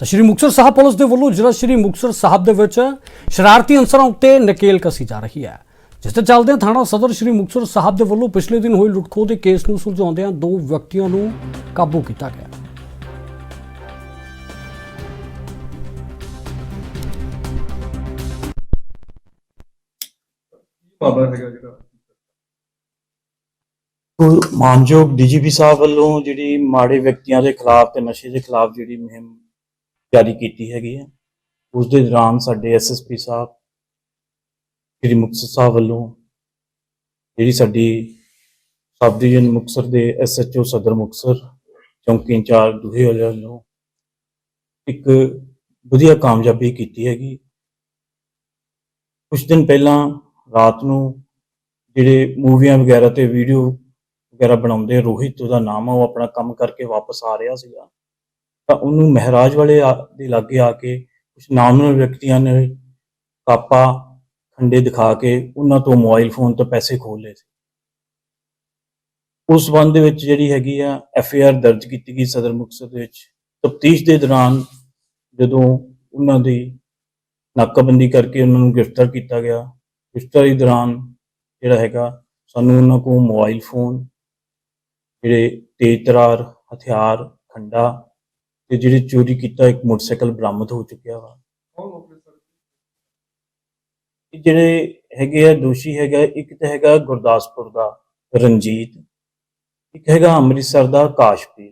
ਤਾਂ ਸ਼੍ਰੀ ਮੁਕਤਸਰ ਸਾਹਿਬ ਪੁਲਿਸ ਦੇ ਵੱਲੋਂ ਜ਼ਿਲ੍ਹਾ ਸ਼੍ਰੀ ਮੁਕਤਸਰ ਸਾਹਿਬ ਦੇ ਵਿੱਚ ਸ਼ਰਾਰਤੀ ਅਨਸਰਾਂ ਉੱਤੇ ਨਕੇਲ ਕਸੀ ਜਾ ਰਹੀ ਹੈ। ਜਿਸ ਦੇ ਚੱਲਦੇ ਥਾਣਾ ਸਦਰ ਸ਼੍ਰੀ ਮੁਕਤਸਰ ਸਾਹਿਬ ਦੇ ਵੱਲੋਂ ਪਿਛਲੇ ਦਿਨ ਹੋਈ ਲੁੱਟਖੋ ਦੇ ਕੇਸ ਨੂੰ ਸੁਲਝਾਉਂਦਿਆਂ ਦੋ ਵਿਅਕਤੀਆਂ ਨੂੰ ਕਾਬੂ ਕੀਤਾ ਗਿਆ। ਮਾਮਲਾ ਹੈਗਾ ਜਿਹੜਾ ਮਾਨਯੋਗ ਡੀਜੀਪੀ ਸਾਹਿਬ ਵੱਲੋਂ ਜਿਹੜੀ ਮਾੜੇ ਵਿਅਕਤੀਆਂ ਦੇ ਖਿਲਾਫ ਤੇ ਨਸ਼ੇ ਦੇ ਖਿਲਾਫ ਜਿਹੜੀ ਮੁਹਿੰਮ ਜਾਰੀ ਕੀਤੀ ਹੈਗੀ ਹੈ। ਉਸ ਦੇ ਦੌਰਾਨ ਸਾਡੇ ਐਸਐਸਪੀ ਸਾਹਿਬ, ਸ੍ਰੀ ਮੁਕਤਸਰ ਸਾਹਿਬ ਵੱਲੋਂ ਜਿਹੜੀ ਸਾਡੀ ਸਬ ਡਿਵੀਜ਼ਨ ਮੁਕਤਸਰ ਦੇ ਐਸਐਚਓ ਸਦਰ ਮੁਕਤਸਰ ਚੌਂਕੀ ਇੰਚਾਰਜ ਦੁਹੇ ਵਾਲਿਆਂ ਵੱਲੋਂ ਇੱਕ ਵਧੀਆ ਕਾਮਯਾਬੀ ਕੀਤੀ ਹੈਗੀ। ਕੁਝ ਦਿਨ ਪਹਿਲਾਂ ਰਾਤ ਨੂੰ ਜਿਹੜੇ ਮੂਵੀਆਂ ਵਗੈਰਾ ਤੇ ਵੀਡੀਓ ਵਗੈਰਾ ਬਣਾਉਂਦੇ ਰੋਹਿਤ, ਉਹਦਾ ਨਾਮ ਆ, ਉਹ ਆਪਣਾ ਕੰਮ ਕਰਕੇ ਵਾਪਸ ਆ ਰਿਹਾ ਸੀਗਾ। ਤਾਂ ਉਹਨੂੰ ਮਹਾਰਾਜ ਵਾਲੇ ਆ- ਦੇ ਲਾਗੇ ਆ ਕੇ ਕੁਝ ਨਾਮਨਲ ਵਿਅਕਤੀਆਂ ਨੇ ਕਾਪਾ, ਖੰਡੇ ਦਿਖਾ ਕੇ ਉਹਨਾਂ ਤੋਂ ਮੋਬਾਈਲ ਫੋਨ ਤੋਂ ਪੈਸੇ ਖੋਹ ਲਏ ਸੀ। ਉਸ ਸੰਬੰਧ ਦੇ ਵਿੱਚ ਜਿਹੜੀ ਹੈਗੀ ਆ, ਐਫ ਆਈ ਆਰ ਦਰਜ ਕੀਤੀ ਗਈ ਸਦਰ ਮੁਕਤਸਰ ਦੇ ਵਿੱਚ। ਤਫਤੀਸ਼ ਦੇ ਦੌਰਾਨ ਜਦੋਂ ਉਹਨਾਂ ਦੀ ਨਾਕਾਬੰਦੀ ਕਰਕੇ ਉਹਨਾਂ ਨੂੰ ਗ੍ਰਿਫਤਾਰ ਕੀਤਾ ਗਿਆ, ਗ੍ਰਿਫਤਾਰੀ ਦੌਰਾਨ ਜਿਹੜਾ ਹੈਗਾ, ਸਾਨੂੰ ਉਹਨਾਂ ਕੋਲ ਮੋਬਾਈਲ ਫੋਨ, ਜਿਹੜੇ ਤੇਜ਼ ਤਰਾਰ, ਹਥਿਆਰ, ਖੰਡਾ ਤੇ ਜਿਹੜੇ ਚੋਰੀ ਕੀਤਾ ਇੱਕ ਮੋਟਰਸਾਈਕਲ ਬਰਾਮਦ ਹੋ ਚੁੱਕਿਆ ਵਾ। ਕੌਣ ਹੋਵੇ ਸਰ? ਇਹ ਜਿਹੜੇ ਹੈਗੇ ਆ ਦੋਸ਼ੀ ਹੈਗਾ ਇੱਕ ਤਾਂ ਹੈਗਾ ਗੁਰਦਾਸਪੁਰ ਦਾ ਰਣਜੀਤ ਇੱਕ ਹੈਗਾ ਅੰਮ੍ਰਿਤਸਰ ਦਾ ਕਾਸ਼ਪੀਰ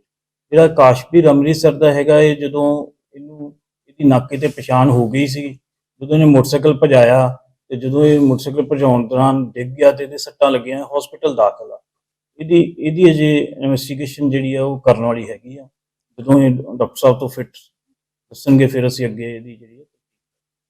ਜਿਹੜਾ ਕਾਸ਼ਪੀਰ ਅੰਮ੍ਰਿਤਸਰ ਦਾ ਹੈਗਾ ਇਹ ਜਦੋਂ ਇਹਨੂੰ ਇਹਦੀ ਨਾਕੇ ਤੇ ਪਛਾਣ ਹੋ ਗਈ ਸੀ ਜਦੋਂ ਇਹਨੇ ਮੋਟਰਸਾਈਕਲ ਭਜਾਇਆ ਤੇ ਜਦੋਂ ਇਹ ਮੋਟਰਸਾਈਕਲ ਭਜਾਉਣ ਦੌਰਾਨ ਡਿੱਗ ਗਿਆ ਤੇ ਇਹਦੇ ਸੱਟਾਂ ਲੱਗੀਆਂ ਹਸਪੀਟਲ ਦਾਖਲ ਆ। ਇਹਦੀ ਇਹਦੀ ਅਜੇ ਇਨਵੈਸਟੀਗੇਸ਼ਨ ਜਿਹੜੀ ਆ ਉਹ ਕਰਨ ਵਾਲੀ ਹੈਗੀ ਆ। ਜਦੋਂ ਇਹ ਡਾਕਟਰ ਸਾਹਿਬ ਤੋਂ ਫਿਟ ਦੱਸਣਗੇ ਫਿਰ ਅਸੀਂ ਅੱਗੇ ਇਹਦੀ ਜਿਹੜੀ ਆ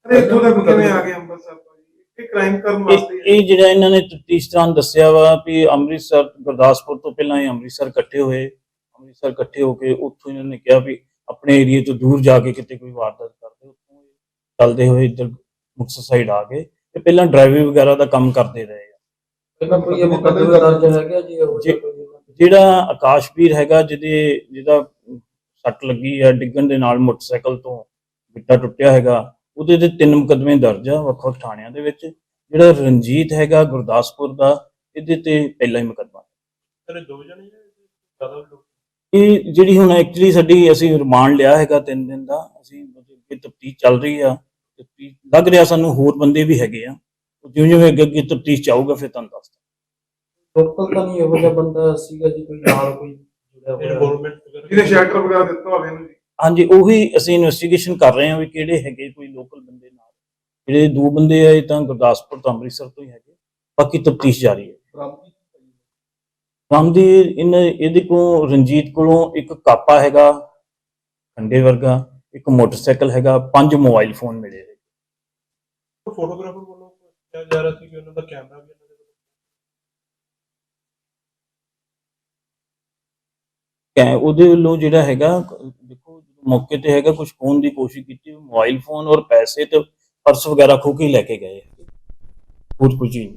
ਅਰੇ ਇੱਥੋਂ ਤੱਕ ਕਿਵੇਂ ਆ ਗਏ ਅੰਮ੍ਰਿਤਸਰ ਤੋਂ ਜੀ? ਇਹ ਕ੍ਰਾਈਮ ਕਰਨ ਇਹ ਵਾਸਤੇ ਇਹ ਜਿਹੜਾ ਇਹਨਾਂ ਨੇ ਤਫਤੀਸ਼ ਦੌਰਾਨ ਦੱਸਿਆ ਵਾ ਵੀ ਅੰਮ੍ਰਿਤਸਰ ਗੁਰਦਾਸਪੁਰ ਤੋਂ ਪਹਿਲਾਂ ਇਹ ਅੰਮ੍ਰਿਤਸਰ ਇਕੱਠੇ ਹੋਏ। ਅੰਮ੍ਰਿਤਸਰ ਇਕੱਠੇ ਹੋ ਕੇ ਉੱਥੋਂ ਇਹਨਾਂ ਨੇ ਕਿਹਾ ਵੀ ਆਪਣੇ ਏਰੀਏ ਤੋਂ ਦੂਰ ਜਾ ਕੇ ਕਿਤੇ ਕੋਈ ਵਾਰਦਾਤ ਕਰਦੇ ਉੱਥੋਂ ਇਹ ਚੱਲਦੇ ਹੋਏ ਇੱਧਰ ਮੁਕਤਸਰ ਸਾਈਡ ਆ ਗਏ ਤੇ ਪਹਿਲਾਂ ਡਰਾਈਵਿੰਗ ਵਗੈਰਾ ਦਾ ਕੰਮ ਕਰਦੇ ਰਹੇ ਆ। ਪਹਿਲਾਂ ਕੋਈ ਇਹ ਮੁਕੱਦਮਾ ਦਰਜ ਹੈਗਾ ਜੀ? ਉਹ ਜੀ। ਜਿਹੜਾ ਆਕਾਸ਼ਵੀਰ ਹੈਗਾ ਜਿਹਦੇ ਜਿਹਦਾ ਸੱਟ ਲੱਗੀ ਆ ਡਿੱਗਣ ਦੇ ਨਾਲ ਮੋਟਰਸਾਈਕਲ ਤੋਂ ਗਿੱਟਾ ਟੁੱਟਿਆ ਹੈਗਾ। ਉਹਦੇ ਤੇ ਤਿੰਨ ਮੁਕੱਦਮੇ ਦਰਜ ਆ ਵੱਖ ਵੱਖ ਥਾਣਿਆਂ ਦੇ ਵਿੱਚ। ਜਿਹੜਾ ਰਣਜੀਤ ਹੈਗਾ ਗੁਰਦਾਸਪੁਰ ਦਾ ਇਹਦੇ ਤੇ ਪਹਿਲਾ ਹੀ ਮੁਕੱਦਮਾ ਅਰੇ ਦੋ ਜਣੇ ਜ਼ਿਆਦਾ ਲੋਕ? ਇਹ ਜਿਹੜੀ ਹੁਣ ਐਕਚੁਅਲੀ ਸਾਡੀ ਅਸੀਂ ਰਿਮਾਂਡ ਲਿਆ ਹੈਗਾ ਤਿੰਨ ਦਿਨ ਦਾ ਅਸੀਂ ਅੱਗੇ ਤਫਤੀਸ਼ ਚੱਲ ਰਹੀ ਆ। ਤਫਤੀਸ਼ ਲੱਗ ਰਿਹਾ ਸਾਨੂੰ ਹੋਰ ਬੰਦੇ ਵੀ ਹੈਗੇ ਆ। ਜਿਉਂ ਜਿਉਂ ਅੱਗੇ ਅੱਗੇ ਤਫਤੀਸ਼ ਚਾਹੂਗਾ ਫਿਰ ਤੁਹਾਨੂੰ ਦੱਸ ਲੋਕਲ ਤਾਂ ਨਹੀਂ ਇਹੋ ਜਿਹਾ ਬੰਦਾ ਸੀਗਾ ਜੀ ਕੋਈ ਨਾਲ ਕੋਈ ਜੁੜਿਆ ਹੋਇਆ। ਜਿਹਨੇ ਸ਼ੈਲਟਰ ਵਗੈਰਾ ਦਿੱਤਾ ਹੋਵੇ ਇਹਨੂੰ ਜੀ। ਹਾਂਜੀ ਉਹੀ ਅਸੀਂ ਇਨਵੈਸਟੀਗੇਸ਼ਨ ਕਰ ਰਹੇ ਹਾਂ ਵੀ ਕਿਹੜੇ ਹੈਗੇ ਕੋਈ ਲੋਕਲ ਬੰਦੇ ਨਾਲ। ਜਿਹੜੇ ਦੋ ਬੰਦੇ ਆ ਇਹ ਤਾਂ ਗੁਰਦਾਸਪੁਰ ਤੋਂ ਅੰਮ੍ਰਿਤਸਰ ਤੋਂ ਹੀ ਹੈਗੇ। ਬਾਕੀ ਤਫਤੀਸ਼ ਜਾਰੀ ਹੈ। ਰਾਮਦੀ ਇਹਨਾਂ ਇਹਦੇ ਕੋਲ ਰਣਜੀਤ ਕੋਲੋਂ ਇੱਕ ਕਾਪਾ ਹੈਗਾ ਖੰਡੇ ਵਰਗਾ ਇੱਕ ਮੋਟਰਸਾਈਕਲ ਹੈਗਾ ਪੰਜ ਮੋਬਾਈਲ ਫੋਨ ਮਿਲੇ। ਫੋਟੋਗ੍ਰਾਫਰ ਵੱਲੋਂ ਕਿਹਾ ਜਾ ਰਿਹਾ ਸੀ ਕਿ ਉਹਨਾਂ ਦਾ ਕੈਮਰਾ ਵੀ ਇਹਨਾਂ ਉਹਦੇ ਵੱਲੋਂ ਜਿਹੜਾ ਹੈਗਾ, ਦੇਖੋ ਮੌਕੇ ਤੇ ਹੈਗਾ ਕੁਝ ਖੋਣ ਦੀ ਕੋਸ਼ਿਸ਼ ਕੀਤੀ ਮੋਬਾਈਲ ਫੋਨ ਔਰ ਪੈਸੇ ਤੇ ਪਰਸ ਵਗੈਰਾ ਖੋ ਕੇ ਲੈ ਕੇ ਗਏ ਹੋਰ ਕੁਝ ਨਹੀਂ।